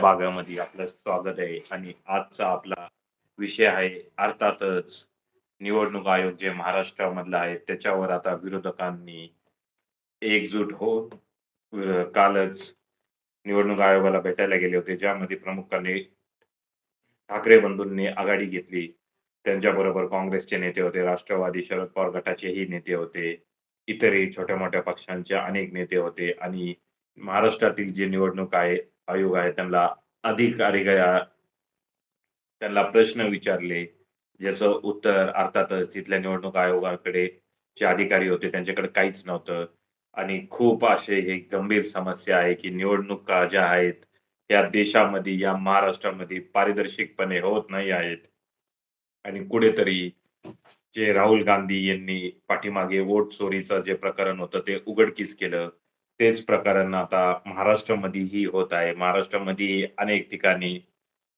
भागामध्ये आपलं स्वागत आहे. आणि आजचा आपला विषय आहे अर्थातच निवडणूक आयोग जे महाराष्ट्रामधला आहे त्याच्यावर आता विरोधकांनी एकजूट होऊन कालच निवडणूक आयोगाला भेटायला गेले होते ज्यामध्ये प्रमुखांनी ठाकरे बंधूंनी आघाडी घेतली. त्यांच्याबरोबर काँग्रेसचे नेते होते राष्ट्रवादी शरद पवार गटाचेही नेते होते. इतरही छोट्या मोठ्या पक्षांचे अनेक नेते होते. आणि महाराष्ट्रातील जे निवडणूक आहे आयोग आहे त्यांना अधिकारी त्यांना प्रश्न विचारले ज्याचं उत्तर अर्थातच तिथल्या निवडणूक आयोगाकडे जे अधिकारी होते त्यांच्याकडे काहीच नव्हतं. आणि खूप असे हे गंभीर समस्या आहे की निवडणुका ज्या आहेत या देशामध्ये या महाराष्ट्रामध्ये पारदर्शकपणे होत नाही आहेत. आणि कुठेतरी जे राहुल गांधी यांनी पाठीमागे वोट चोरीचं जे प्रकरण होतं ते उघडकीस केलं. तेच प्रकरण आता महाराष्ट्रामध्येही होत आहे. महाराष्ट्रामध्ये अनेक ठिकाणी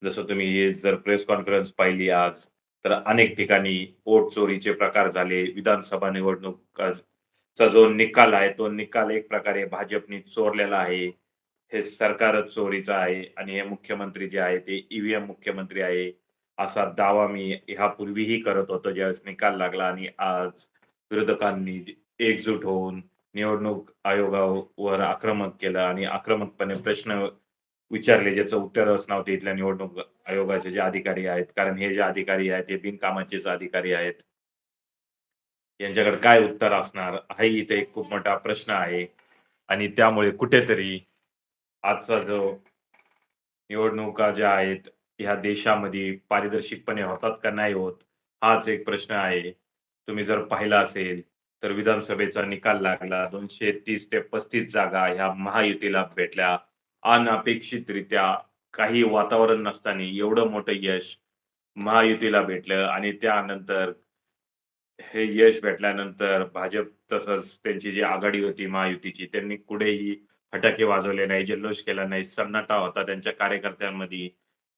जसं तुम्ही हे जर प्रेस कॉन्फरन्स पाहिली आज तर अनेक ठिकाणी वोट चोरीचे प्रकार झाले. विधानसभा निवडणुकाचा जो निकाल आहे तो निकाल एक प्रकारे भाजपने चोरलेला आहे. हे सरकारच चोरीचं आहे आणि हे मुख्यमंत्री जे आहे ते ईव्हीएम मुख्यमंत्री आहे. असा दावा मी ह्यापूर्वीही करत होतो ज्यावेळेस निकाल लागला आणि आज विरोधकांनी एकजूट होऊन निवडणूक आयोगावर आक्रमक केलं आणि आक्रमकपणे प्रश्न विचारले ज्याचं उत्तरच नव्हते इथल्या निवडणूक आयोगाचे जे अधिकारी आहेत. कारण हे जे अधिकारी आहेत हे बिनकामाचेच अधिकारी आहेत. यांच्याकडे काय उत्तर असणार? हाही इथे एक खूप मोठा प्रश्न आहे. आणि त्यामुळे कुठेतरी आजचा जो निवडणुका ज्या आहेत ह्या देशामध्ये पारदर्शकपणे होतात का नाही होत हाच एक प्रश्न आहे. तुम्ही जर पाहिला असेल तर विधानसभेचा निकाल लागला. दोनशे तीस ते पस्तीस जागा ह्या महायुतीला भेटल्या. अनपेक्षितरित्या काही वातावरण नसताना एवढं मोठं यश महायुतीला भेटलं आणि त्यानंतर हे यश भेटल्यानंतर भाजप तसंच त्यांची जी आघाडी होती महायुतीची त्यांनी कुठेही फटाके वाजवले नाही जल्लोष केला नाही. सन्नाटा होता. त्यांच्या कार्यकर्त्यांमध्ये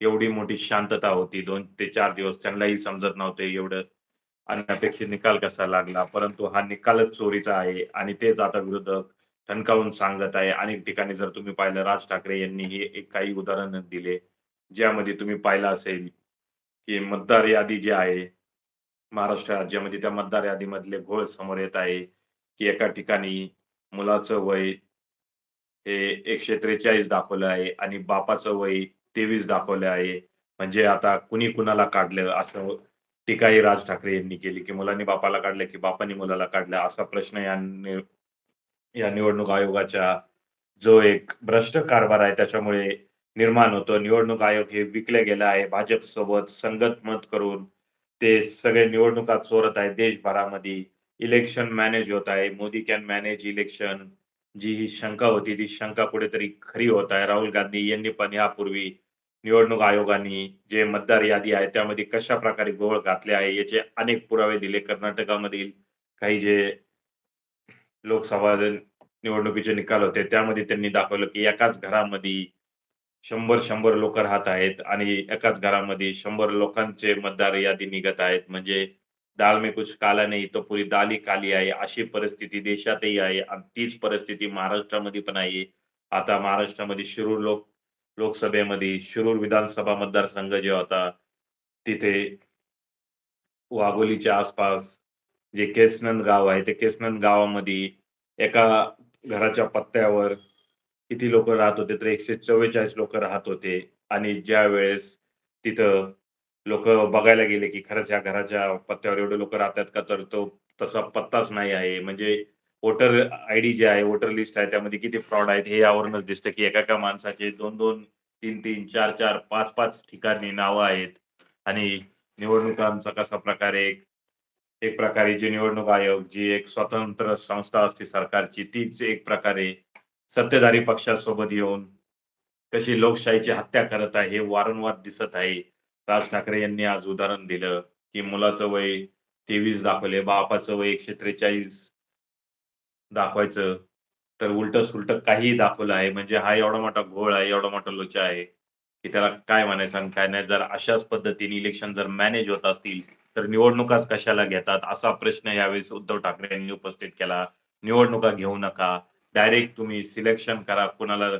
एवढी मोठी शांतता होती. दोन ते चार दिवस त्यांनाही समजत नव्हते एवढं अनपेक्षित निकाल कसा लागला? परंतु हा निकालच चोरीचा आहे आणि तेच आता विरोधक ठणकावून सांगत आहे. अनेक ठिकाणी जर तुम्ही पाहिलं राज ठाकरे यांनी हे एक काही उदाहरण दिले ज्यामध्ये तुम्ही पाहिलं असेल की मतदार यादी जी आहे महाराष्ट्र राज्यामध्ये त्या मतदार यादीमधले घोळ समोर येत आहे की एका ठिकाणी मुलाचं वय हे एकशे त्रेचाळीस दाखवलं आहे आणि बापाचं वय तेवीस दाखवलं आहे. म्हणजे आता कुणी कुणाला काढलं असं टीकाही राज ठाकरे यांनी केली की मुलांनी बापाला काढलं की बापानी मुलाला काढलं असा प्रश्न या या निवडणूक आयोगाच्या जो एक भ्रष्ट कारभार आहे त्याच्यामुळे निर्माण होतो. निवडणूक आयोग हे विकले गेलं आहे भाजप सोबत संगत मत करून ते सगळे निवडणुका चोरत आहे देशभरामध्ये. इलेक्शन मॅनेज होत आहे मोदी कॅन मॅनेज इलेक्शन. जी ही शंका होती ती शंका कुठेतरी खरी होत आहे. राहुल गांधी यांनी पण यापूर्वी निवडणूक आयोगाने जे मतदार यादी आहे त्यामध्ये कशा प्रकारे गोळ घातले आहे याचे अनेक पुरावे दिले. कर्नाटकामधील काही जे लोकसभा निवडणुकीचे निकाल होते त्यामध्ये त्यांनी दाखवलं की एकाच घरामध्ये शंभर शंभर लोक राहत आहेत आणि एकाच घरामध्ये शंभर लोकांचे मतदार यादी निघत आहेत. म्हणजे दाल मे कुछ काला नाही तो पुरी दाली काली आहे अशी परिस्थिती देशातही आहे आणि तीच परिस्थिती महाराष्ट्रामध्ये पण आहे. आता महाराष्ट्रामध्ये शिरूर लोक लोकसभेमध्ये शिरूर विधानसभा मतदारसंघ जे होता तिथे वाघोलीच्या आसपास जे केसनंद गाव आहे ते केसनंद गावामध्ये एका घराच्या पत्त्यावर किती लोक राहत होते तर एकशे चव्वेचाळीस लोक राहत होते. आणि ज्या वेळेस तिथं लोक बघायला गेले की खरंच या घराच्या पत्त्यावर एवढे लोक राहतात का? तर तो तसा पत्ताच नाही आहे. म्हणजे वोटर आय डी जे आहे वोटर लिस्ट आहे त्यामध्ये किती फ्रॉड आहेत हे यावरूनच दिसतं की एका एका माणसाचे दोन दोन तीन तीन चार चार पाच पाच ठिकाणी नावं आहेत. आणि निवडणुकांचा कसा प्रकारे एक एक प्रकारे जी निवडणूक आयोग जी एक स्वतंत्र संस्था असते सरकारची तीच एक प्रकारे सत्तेधारी पक्षासोबत येऊन कशी लोकशाहीची हत्या करत आहे हे वारंवार दिसत आहे. राज ठाकरे यांनी आज उदाहरण दिलं की मुलाचं वय तेवीस दाखवले बापाचं वय एकशे त्रेचाळीस दाखवायचं. तर उलट सुलट काही दाखवलं आहे. म्हणजे हा एवढा मोठा घोळ आहे एवढा मोठा लोचा आहे की त्याला काय म्हणायचं आणि काय नाही. जर अशाच पद्धतीने इलेक्शन जर मॅनेज होत असतील तर निवडणुकाच कशाला घेतात? असा प्रश्न यावेळेस उद्धव ठाकरे यांनी उपस्थित केला. निवडणुका घेऊ नका. डायरेक्ट तुम्ही सिलेक्शन करा. कुणाला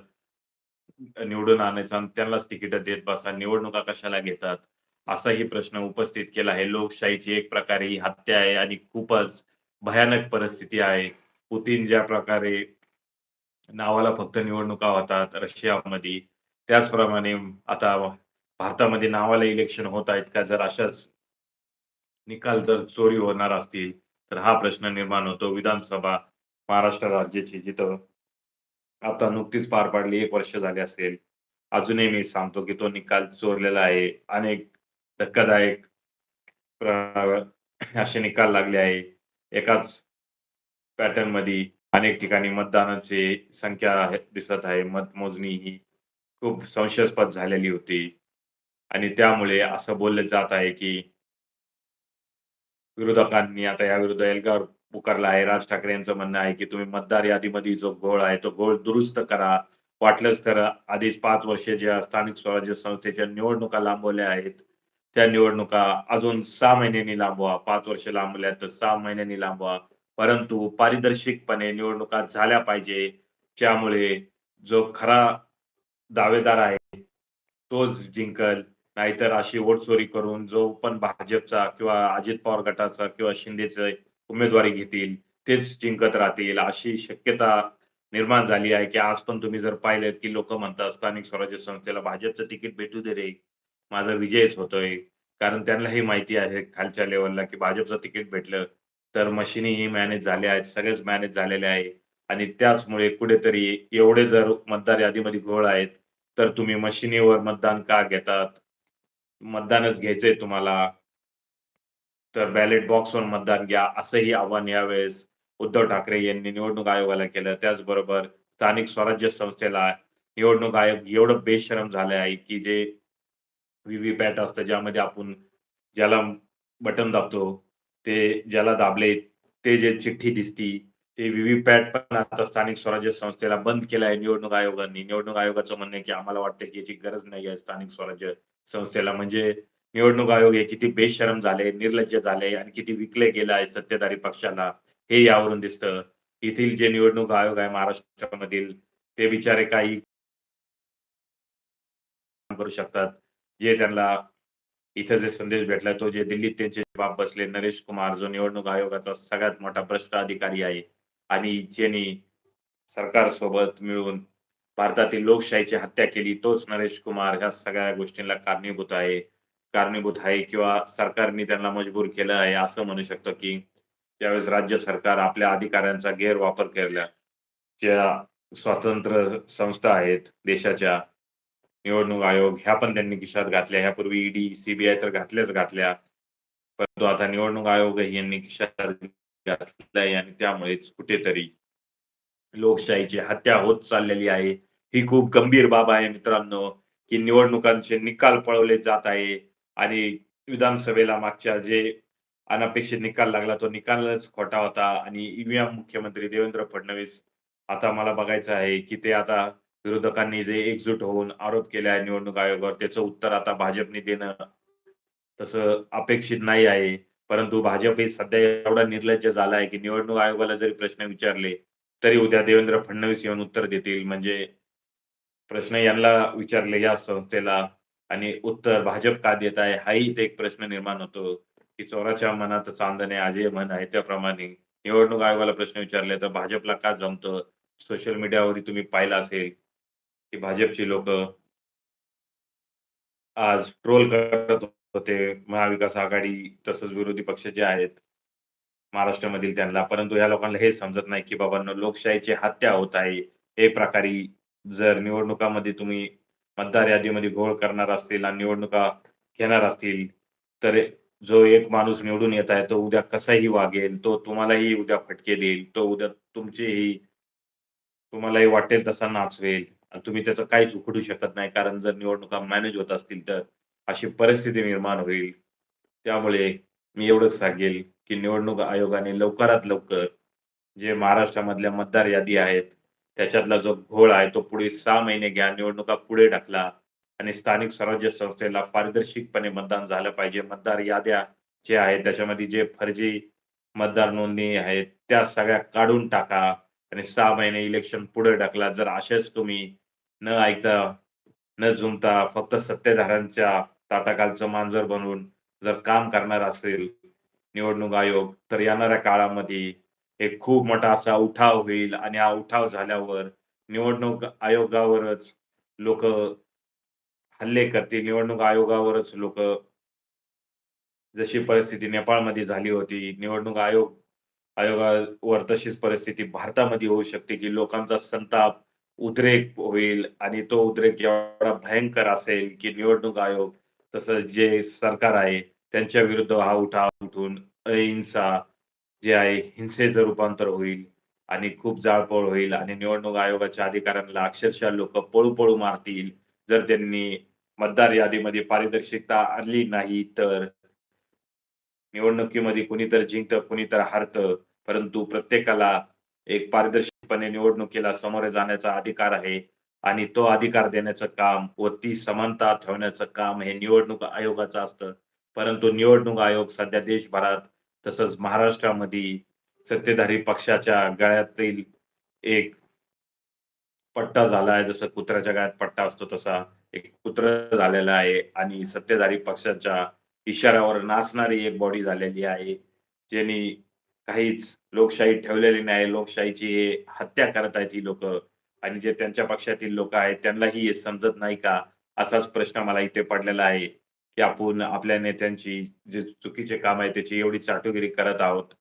निवडून आणायचं आणि त्यांनाच तिकीट देत बसा. निवडणुका कशाला घेतात? असाही प्रश्न उपस्थित केला आहे. लोकशाहीची एक प्रकारे ही हत्या आहे आणि खूपच भयानक परिस्थिती आहे. पुतीन ज्या प्रकारे नावाला फक्त निवडणुका होतात रशियामध्ये त्याचप्रमाणे आता भारतामध्ये नावाला इलेक्शन होत आहेत का? जर अशाच निकाल जर चोरी होणार असतील तर हा प्रश्न निर्माण होतो. विधानसभा महाराष्ट्र राज्याची जिथं आता नुकतीच पार पाडली एक वर्ष झाले असेल. अजूनही मी सांगतो की तो निकाल चोरलेला आहे. अनेक धक्कादायक असे निकाल लागले आहे. एकाच पॅटर्नमध्ये अनेक ठिकाणी मतदानाची संख्या दिसत आहे. मतमोजणी ही खूप संशयास्पद झालेली होती. आणि त्यामुळे असं बोललं जात आहे की विरोधकांनी आता याविरुद्ध एल्गार पुकारला आहे. राज ठाकरे यांचं म्हणणं आहे की तुम्ही मतदार यादीमध्ये जो घोळ आहे तो घोळ दुरुस्त करा. वाटलंच तर आधीच पाच वर्षे ज्या स्थानिक स्वराज्य संस्थेच्या निवडणुका लांबवल्या आहेत त्या निवडणुका अजून सहा महिन्यांनी लांबवा. पाच वर्ष लांबल्या तर सहा महिन्यांनी लांबवा. परंतु पारदर्शकपणे निवडणुका झाल्या पाहिजे त्यामुळे जो खरा दावेदार आहे तोच जिंकल. नाहीतर अशी वोटचोरी करून जो पण भाजपचा किंवा अजित पवार गटाचा किंवा शिंदेचे उमेदवारी घेतील तेच जिंकत राहतील. अशी शक्यता निर्माण झाली आहे की आज पण तुम्ही जर पाहिलं की लोक म्हणतात स्थानिक स्वराज्य संस्थेला भाजपचं तिकीट भेटू दे रे माझा विजयच होतोय. कारण त्यांना हे माहिती आहे खालच्या लेवलला की भाजपचं तिकीट भेटलं तर मशिनीही मॅनेज झाल्या आहेत सगळेच मॅनेज झालेले आहे. आणि त्याचमुळे कुठेतरी एवढे जर मतदार यादीमध्ये घोळ आहेत तर तुम्ही मशिनीवर मतदान का घेतात? मतदानच घ्यायचंय तुम्हाला. तर बॅलेट बॉक्सवर मतदान घ्या असंही आव्हान यावेळेस उद्धव ठाकरे यांनी निवडणूक आयोगाला केलं. त्याचबरोबर स्थानिक स्वराज्य संस्थेला निवडणूक आयोग एवढं बेशरम झालं आहे की जे व्हीव्हीपॅट असतं ज्यामध्ये आपण ज्याला बटन दाबतो ते ज्याला दाबले ते जे चिठ्ठी दिसती ते व्हीव्हीपॅट पण आता स्थानिक स्वराज्य संस्थेला बंद केलं आहे निवडणूक आयोगाने. निवडणूक आयोगाचं म्हणणं आहे की आम्हाला वाटतं की याची गरज नाही आहे स्थानिक स्वराज्य संस्थेला. म्हणजे निवडणूक आयोग हे किती बेशरम झाले निर्लज्ज झाले आणि किती विकले गेले आहे सत्तेधारी पक्षाला हे यावरून दिसतं. येथील जे निवडणूक आयोग आहे महाराष्ट्रामधील ते बिचारे काही करू शकतात. जे त्यांना इथं जे संदेश भेटला तो जे दिल्लीत त्यांचे बाप बसले नरेश कुमार जो निवडणूक आयोगाचा सगळ्यात मोठा भ्रष्ट अधिकारी आहे. आणि ज्यांनी सरकारसोबत मिळून भारतातील लोकशाहीची हत्या केली तोच नरेश कुमार ह्या सगळ्या गोष्टींना कारणीभूत आहे. कारणीभूत आहे किंवा सरकारने त्यांना मजबूर केलं आहे असं म्हणू शकतो की ज्यावेळेस राज्य सरकार आपल्या अधिकाऱ्यांचा गैरवापर केला ज्या स्वातंत्र्य संस्था आहेत देशाच्या निवडणूक आयोग ह्या पण त्यांनी खिशात घातल्या. ह्यापूर्वी ईडी सीबीआय तर घातल्याच घातल्या. परंतु आता निवडणूक आयोग यांनी खिशात घातलाय आणि त्यामुळेच कुठेतरी लोकशाहीची हत्या होत चाललेली आहे. ही खूप गंभीर बाब आहे मित्रांनो की निवडणुकांचे निकाल पळवले जात आहे आणि विधानसभेला मागच्या जे अनपेक्षित निकाल लागला तो निकालच खोटा होता. आणि ईव्हीएम मुख्यमंत्री देवेंद्र फडणवीस आता मला बघायचं आहे की ते आता विरोधकांनी जे एकजूट होऊन आरोप केले आहे निवडणूक आयोगावर त्याचं उत्तर आता भाजपने देणं तसं अपेक्षित नाही आहे. परंतु भाजप हे सध्या एवढा निर्लज्ज झाला आहे की निवडणूक आयोगाला जरी प्रश्न विचारले तरी उद्या देवेंद्र फडणवीस येऊन उत्तर देतील. म्हणजे प्रश्न यांना विचारले या संस्थेला आणि उत्तर भाजप का देत आहे हाही इथे एक प्रश्न निर्माण होतो की चोराच्या मनात चांदणे अजय म्हण आहे त्याप्रमाणे निवडणूक आयोगाला प्रश्न विचारले तर भाजपला का जमतं? सोशल मीडियावर तुम्ही पाहिलं असेल. की भाजपची लोक आज ट्रोल करत होते. महाविकास आघाडी तसंच विरोधी पक्ष जे आहेत महाराष्ट्रामधील त्यांना. परंतु या लोकांना हे समजत नाही की बाबांनो लोकशाहीची हत्या होत आहे. हे प्रकारे जर निवडणुकामध्ये तुम्ही मतदार यादीमध्ये घोळ करणार असतील आणि निवडणुका घेणार असतील तर जो एक माणूस निवडून येत आहे तो उद्या कसाही वागेल तो तुम्हालाही उद्या फटके देईल तो उद्या तुमचीही तुम्हालाही वाटेल तसा नाचवेल. तुम्ही त्याचं काहीच उखडू शकत नाही. कारण जर निवडणुका मॅनेज होत असतील तर अशी परिस्थिती निर्माण होईल. त्यामुळे मी एवढंच सांगेल की निवडणूक आयोगाने लवकरात लवकर जे महाराष्ट्रामधल्या मतदार यादी आहेत त्याच्यातला जो घोळ आहे तो पुढे सहा महिने घ्या. निवडणुका पुढे टाकला आणि स्थानिक स्वराज्य संस्थेला पारदर्शकपणे मतदान झालं पाहिजे. मतदार याद्या जे आहेत त्याच्यामध्ये जे फर्जी मतदार नोंदणी आहेत त्या सगळ्या काढून टाका आणि सहा महिने इलेक्शन पुढे टाकला जर असेच तुम्ही न ऐकता न जुमता फक्त सत्तेधाऱ्यांच्या ताटाखालचं मांजर बनवून जर काम करणार असेल निवडणूक आयोग तर येणाऱ्या काळामध्ये एक खूप मोठा असा उठाव होईल आणि हा उठाव झाल्यावर निवडणूक आयोगावरच लोक हल्ले करतील. निवडणूक आयोगावरच लोक जशी परिस्थिती नेपाळमध्ये झाली होती निवडणूक आयोग आयोगावर तशीच परिस्थिती भारतामध्ये होऊ शकते की लोकांचा संताप उद्रेक होईल आणि तो उद्रेक एवढा भयंकर असेल की निवडणूक आयोग तसंच जे सरकार आहे त्यांच्या विरुद्ध हा उठाव उठून अहिंसा जे आहे हिंसेचं रूपांतर होईल आणि खूप जाळपोळ होईल आणि निवडणूक आयोगाच्या अधिकाऱ्यांना अक्षरशः लोक पळू पळू मारतील. जर त्यांनी मतदार यादीमध्ये पारदर्शकता आणली नाही तर निवडणुकीमध्ये कुणी तर जिंकतं कुणी तर हारतं परंतु प्रत्येकाला एक पारदर्शकपणे निवडणुकीला सामोरे जाण्याचा अधिकार आहे आणि तो अधिकार देण्याचं काम व ती समानता ठेवण्याचं काम हे निवडणूक आयोगाचं असतं. परंतु निवडणूक आयोग सध्या देशभरात तसंच महाराष्ट्रामध्ये सत्तेधारी पक्षाच्या गळ्यातील एक पट्टा झाला आहे जसं कुत्र्याच्या गळ्यात पट्टा असतो तसा एक कुत्र झालेला आहे आणि सत्तेधारी पक्षाच्या इशाऱ्यावर नाचणारी एक बॉडी झालेली आहे. ज्यांनी काहीच लोकशाही ठेवलेली नाही. लोकशाहीची हत्या करत आहेत ही लोक. आणि जे त्यांच्या पक्षातील लोक आहेत त्यांनाही समजत नाही का? असाच प्रश्न मला इथे पडलेला आहे की आपण आपल्या नेत्यांची जे चुकीचे काम आहे त्याची एवढी चाटुगिरी करत आहोत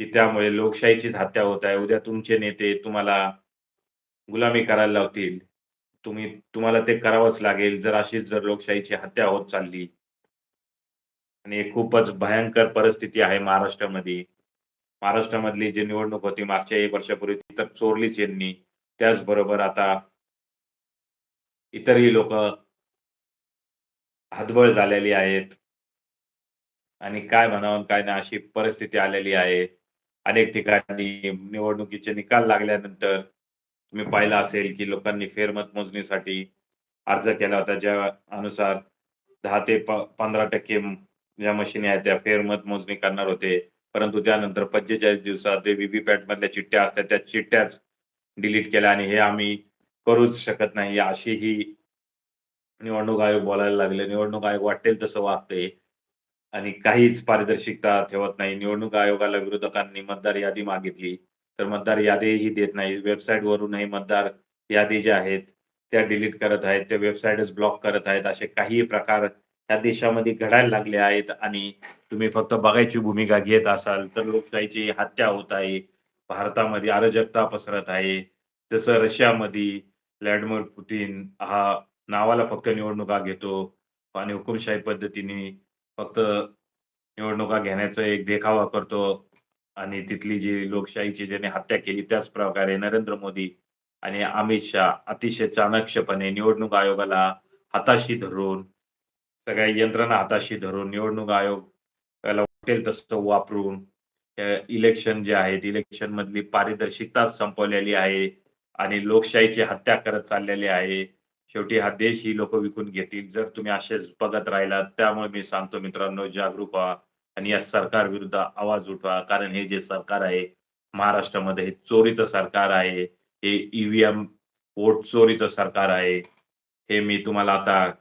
की त्यामुळे लोकशाहीचीच हत्या होत आहे. उद्या तुमचे नेते तुम्हाला गुलामी करायला लावतील. तुम्ही तुम्हाला ते करावंच लागेल. जर अशीच जर लोकशाहीची हत्या होत चालली. आणि खूपच भयंकर परिस्थिती आहे महाराष्ट्रामध्ये. महाराष्ट्रामधली जी निवडणूक होती मागच्या एक वर्षापूर्वी ती तर चोरलीच यांनी. त्याचबरोबर आता इतरही लोक हतबल झालेली आहेत. आणि काय म्हणावं काय नाही अशी परिस्थिती आलेली आहे. अनेक ठिकाणी निवडणुकीचे निकाल लागल्यानंतर तुम्ही पाहिलं असेल की लोकांनी फेरमत मोजणीसाठी अर्ज केला होता ज्या अनुसार दहा ते पंधरा टक्के ज्या मशीनी आहेत त्या फेरमत मोजणी करणार होते. परंतु त्यानंतर पंचेचाळीस दिवसात जे व्हीव्हीपॅट मधल्या चिठ्ठ्या असतात त्या चिठ्ठ्याच डिलीट केल्या आणि हे आम्ही करूच शकत नाही. अशी ही निवडणूक आयोग बोलायला लागले. निवडणूक आयोग वाटेल तसं वागते आणि काहीच पारदर्शकता ठेवत नाही. निवडणूक आयोगाला विरोधकांनी मतदार यादी मागितली. तर मतदार यादीही देत नाही. वेबसाईटवरूनही मतदार यादी ज्या आहेत त्या डिलीट करत आहेत. त्या वेबसाईटच ब्लॉक करत आहेत. असे काही प्रकार या देशामध्ये घडायला लागले आहेत आणि तुम्ही फक्त बघायची भूमिका घेत असाल तर लोकशाहीची हत्या होत आहे. भारतामध्ये अराजकता पसरत आहे. जसं रशियामध्ये व्लादिमीर पुतीन हा नावाला फक्त निवडणुका घेतो आणि हुकुमशाही पद्धतीने फक्त निवडणुका घेण्याचा एक देखावा करतो आणि तिथली जी लोकशाहीची ज्याने हत्या केली त्याच प्रकारे नरेंद्र मोदी आणि अमित शहा अतिशय चाणक्षपणे निवडणूक आयोगाला हाताशी धरून सगळ्या यंत्रणा हाताशी धरून निवडणूक आयोग त्याला वाटेल तसं वापरून इलेक्शन जे आहेत इलेक्शन मधली पारदर्शकता संपवलेली आहे आणि लोकशाहीची हत्या करत चाललेली आहे. शेवटी हा देश ही लोक विकून घेतील. जर तुम्ही असेच बघत राहिलात त्यामुळे मी सांगतो मित्रांनो जागरूक व्हा आणि या सरकार विरुद्ध आवाज उठवा. कारण हे जे सरकार आहे महाराष्ट्रामध्ये हे चोरीचं सरकार आहे. हे ईव्हीएम वोट चोरीचं सरकार आहे. हे मी तुम्हाला आता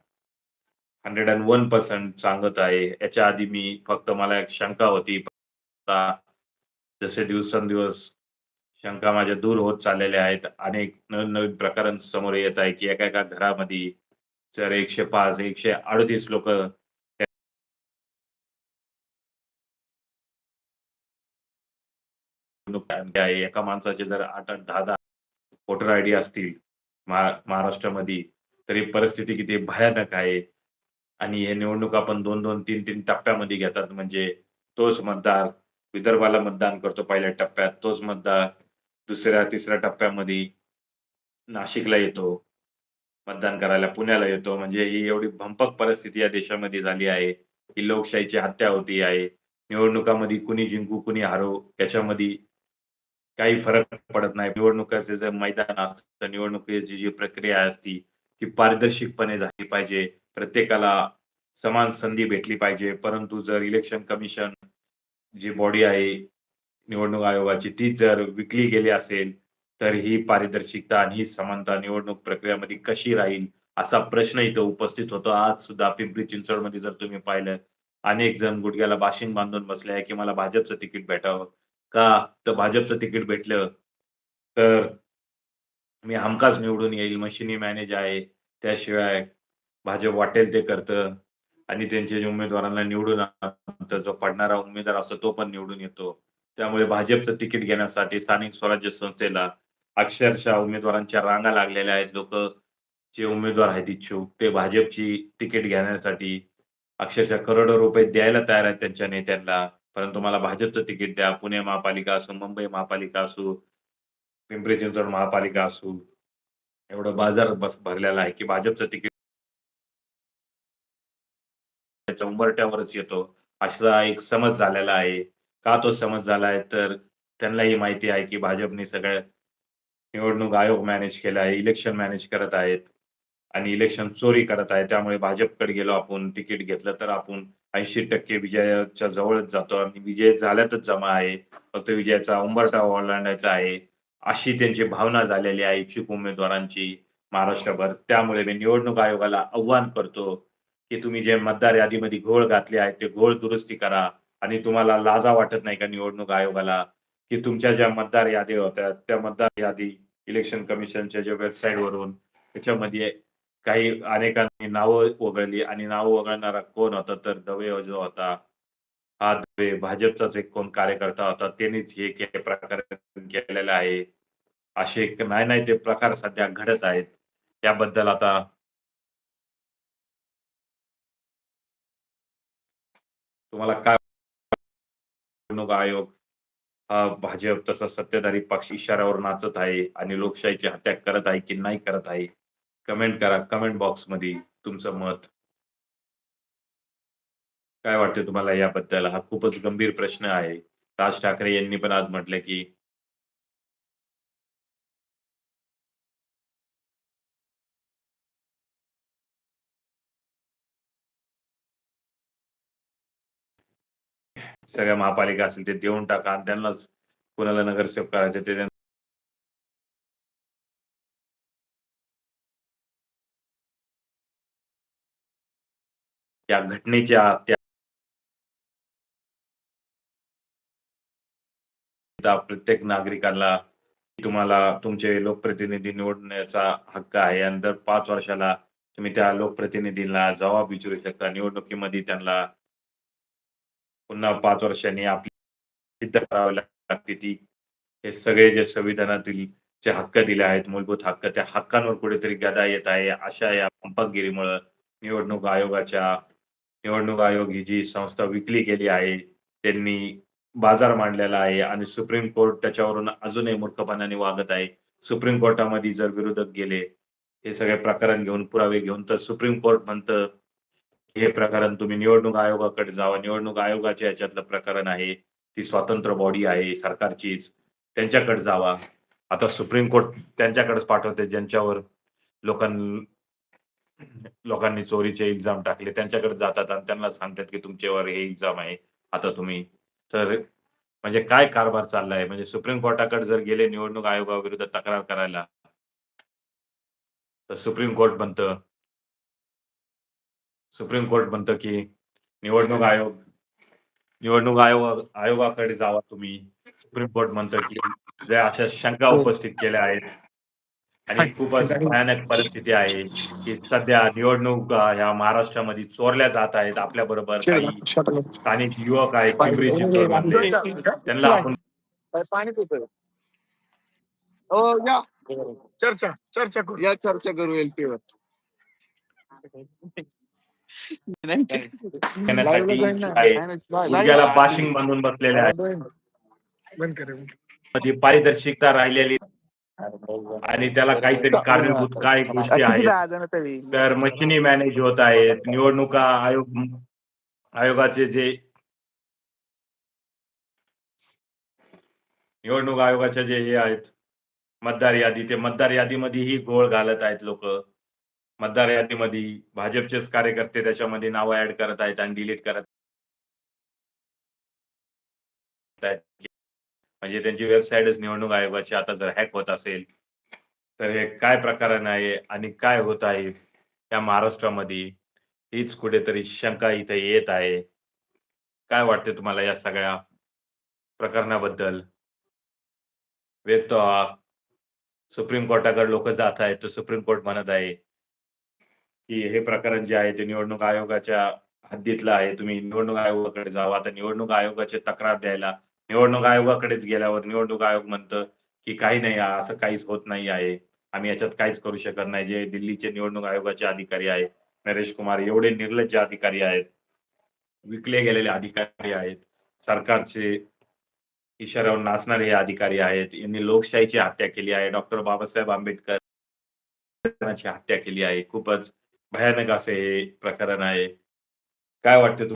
हंड्रेड अँड वन पर्सेंट सांगत आहे. याच्या आधी मी फक्त मला एक शंका होती. जसे दिवसेंदिवस शंका माझ्या दूर होत चाललेल्या आहेत. अनेक नवीन नवीन प्रकार समोर येत आहे की एका एका घरामध्ये जर एकशे पाच एकशे अडतीस लोक आहे. एका माणसाचे जर आठ आठ दहा दहा वोटर आय डी असतील महाराष्ट्रामध्ये तरी परिस्थिती किती भयानक आहे. आणि हे निवडणूक आपण दोन दोन तीन तीन टप्प्यामध्ये घेतात. म्हणजे तोच मतदार विदर्भाला मतदान करतो पहिल्या टप्प्यात तोच मतदार दुसऱ्या तिसऱ्या टप्प्यामध्ये नाशिकला येतो मतदान करायला पुण्याला येतो. म्हणजे ही एवढी भंपक परिस्थिती या देशामध्ये झाली आहे. ही लोकशाहीची हत्या होती आहे. निवडणुकामध्ये कुणी जिंकू कुणी हारो याच्यामध्ये काही फरक पडत नाही. निवडणुकाचे जर मैदान असतं निवडणुकीची जी प्रक्रिया असती ती पारदर्शकपणे झाली पाहिजे. प्रत्येकाला समान संधी भेटली पाहिजे. परंतु जर इलेक्शन कमिशन जी बॉडी आहे निवडणूक आयोगाची ती जर विकली गेली असेल तर ही पारदर्शकता आणि ही समानता निवडणूक प्रक्रियामध्ये कशी राहील असा प्रश्न इथं उपस्थित होतो. आज सुद्धा पिंपरी चिंचवडमध्ये जर तुम्ही पाहिलं अनेक जण गुडघ्याला बाशिंग बांधून बसले आहे की मला भाजपचं तिकीट भेटावं. का? तर भाजपचं तिकीट भेटलं तर मी हमखास निवडून येईल मशिनी मॅनेज आहे. त्याशिवाय भाजप वाटेल ते करतं. आणि त्यांच्या जे उमेदवारांना निवडून आणतं जो पडणारा उमेदवार असतो तो पण निवडून येतो. त्यामुळे भाजपचं तिकीट घेण्यासाठी स्थानिक स्वराज्य संस्थेला अक्षरशः उमेदवारांच्या रांगा लागलेल्या आहेत. लोक जे उमेदवार आहेत इच्छुक ते भाजपची तिकीट घेण्यासाठी अक्षरशः करोडो रुपये द्यायला तयार आहेत त्यांच्या नेत्यांना. परंतु मला भाजपचं तिकीट द्या. पुणे महापालिका असो मुंबई महापालिका असो पिंपरी चिंचवड महापालिका असो एवढं बाजार बस भरलेला आहे की भाजपचं तिकीट त्याच्या उंबरट्यावरच येतो. असा एक समज झालेला आहे. का तो समज झाला आहे? तर त्यांनाही माहिती आहे की भाजपने सगळ्या निवडणूक आयोग मॅनेज केला आहे इलेक्शन मॅनेज करत आहेत आणि इलेक्शन चोरी करत आहे त्यामुळे भाजपकडे गेलो आपण तिकीट घेतलं तर आपण ऐंशी टक्के विजयाच्या जवळच जातो. आणि विजय झाल्यातच जमा आहे. फक्त विजयाचा उंबरटा ओलांडायचा आहे. अशी त्यांची भावना झालेली आहे इच्छुक उमेदवारांची महाराष्ट्रभर. त्यामुळे मी निवडणूक आयोगाला आव्हान करतो की तुम्ही जे मतदार यादीमध्ये घोळ घातले आहेत ते घोळ दुरुस्ती करा आणि तुम्हाला लाजा वाटत नाही का निवडणूक आयोगाला की तुमच्या ज्या मतदार यादी होत्या त्या मतदार यादी इलेक्शन कमिशनच्या ज्या वेबसाईट वरून त्याच्यामध्ये काही अनेकांनी नावं वगळली आणि नावं वगळणारा कोण होता तर दवे जो होता हा दवे भाजपचाच एक कोण कार्यकर्ता होता त्यांनीच हे प्रकार केलेला आहे. असे एक नाही नाही ते प्रकार सध्या घडत आहेत. त्याबद्दल आता तुम्हाला काय निवडणूक आयोग हा भाजप तसा सत्ताधारी पक्ष इशाऱ्यावर नाचत आहे आणि लोकशाहीची हत्या करत आहे की नाही करत आहे कमेंट करा. कमेंट बॉक्समध्ये तुमचं मत. काय वाटतं तुम्हाला याबद्दल? हा खूपच गंभीर प्रश्न आहे. राज ठाकरे यांनी पण आज म्हटलं की सगळ्या महापालिका असतील ते देऊन टाका. आणि त्यांनाच कोणाला नगरसेवक करायचे ते त्यांना त्या घटनेच्या त्या प्रत्येक नागरिकांना तुम्हाला तुमचे लोकप्रतिनिधी निवडण्याचा हक्क आहे. आणि दर पाच वर्षाला तुम्ही त्या लोकप्रतिनिधींना जबाब विचारू शकता. निवडणुकीमध्ये त्यांना पुन्हा पाच वर्षांनी आपली सिद्ध करावे लागते ती. हे सगळे जे संविधानातील जे हक्क दिले आहेत मूलभूत हक्क त्या हक्कांवर कुठेतरी गदा येत आहे. अशा या पंपकगिरीमुळं निवडणूक आयोगाच्या निवडणूक आयोग ही जी संस्था विकली गेली आहे त्यांनी बाजार मांडलेला आहे आणि सुप्रीम कोर्ट त्याच्यावरून अजूनही मूर्खपणाने वागत आहे. सुप्रीम कोर्टामध्ये जर विरोधक गेले हे सगळे प्रकरण घेऊन पुरावे घेऊन तर सुप्रीम कोर्ट म्हणतं हे प्रकरण तुम्ही निवडणूक आयोगाकडे जावा. निवडणूक आयोगाच्या याच्यातलं प्रकरण आहे ती स्वतंत्र बॉडी आहे सरकारचीच त्यांच्याकडे जावा. आता सुप्रीम कोर्ट त्यांच्याकडेच पाठवते ज्यांच्यावर लोकां लोकांनी चोरीचे एक्झाम टाकले त्यांच्याकडे जातात आणि त्यांना सांगतात की तुमच्यावर हे एक्झाम आहे आता तुम्ही. तर म्हणजे काय कारभार चाललाय? म्हणजे सुप्रीम कोर्टाकडे जर गेले निवडणूक आयोगाविरुद्ध तक्रार करायला तर सुप्रीम कोर्ट म्हणतं सुप्रीम कोर्ट म्हणतं की निवडणूक आयोग निवडणूक आयोग आयोगाकडे जावा तुम्ही. सुप्रीम कोर्ट म्हणतं की ज्या अशा शंका उपस्थित केल्या आहेत आणि खूपच भयानक परिस्थिती आहे की सध्या निवडणूक ह्या महाराष्ट्रामध्ये चोरल्या जात आहेत आपल्या बरोबर. काही स्थानिक युवक आहेत त्यांना आपण हो चर्चा चर्चा करू. या चर्चा करू एलपी आहे बाशिंग बांधून बसलेले आहेत. बंद करे मध्ये पारदर्शिकता राहिलेली. आणि त्याला काहीतरी कारणीभूत काय गोष्टी आहेत. तर. मशिनी मॅनेज होत आहेत. निवडणुका आयोग आयोगाचे जे निवडणूक आयोगाचे जे हे आहेत मतदार यादी ते मतदार यादीमध्येही घोळ घालत आहेत लोक. मतदार यादीमध्ये भाजपचेच कार्यकर्ते त्याच्यामध्ये नावं ऍड करत आहेत आणि डिलीट करत आहेत. म्हणजे त्यांची वेबसाईटच निवडणूक आयोगाची आता जर हॅक होत असेल तर हे काय प्रकरण आहे आणि काय होत आहे या महाराष्ट्रामध्ये? हीच कुठेतरी शंका इथे येत आहे. काय वाटते तुम्हाला या सगळ्या प्रकरणाबद्दल? व्यक्त सुप्रीम कोर्टाकडे लोक जात आहेत तो सुप्रीम कोर्ट म्हणत आहे की हे प्रकरण जे आहे ते निवडणूक आयोगाच्या हद्दीतलं आहे. तुम्ही निवडणूक आयोगाकडे जावा. आता निवडणूक आयोगाची तक्रार द्यायला निवडणूक आयोगाकडेच गेल्यावर निवडणूक आयोग म्हणतं की काही नाही असं काहीच होत नाही आहे. आम्ही याच्यात काहीच करू शकत नाही. जे दिल्लीचे निवडणूक आयोगाचे अधिकारी आहेत नरेश कुमार एवढे निर्लज्ज अधिकारी आहेत विकले गेलेले अधिकारी आहेत सरकारचे इशाऱ्यावर नाचणारे हे अधिकारी आहेत यांनी लोकशाहीची हत्या केली आहे. डॉक्टर बाबासाहेब आंबेडकर ची हत्या केली आहे. खूपच भयानक असे हे प्रकरण आहे. काय वाटते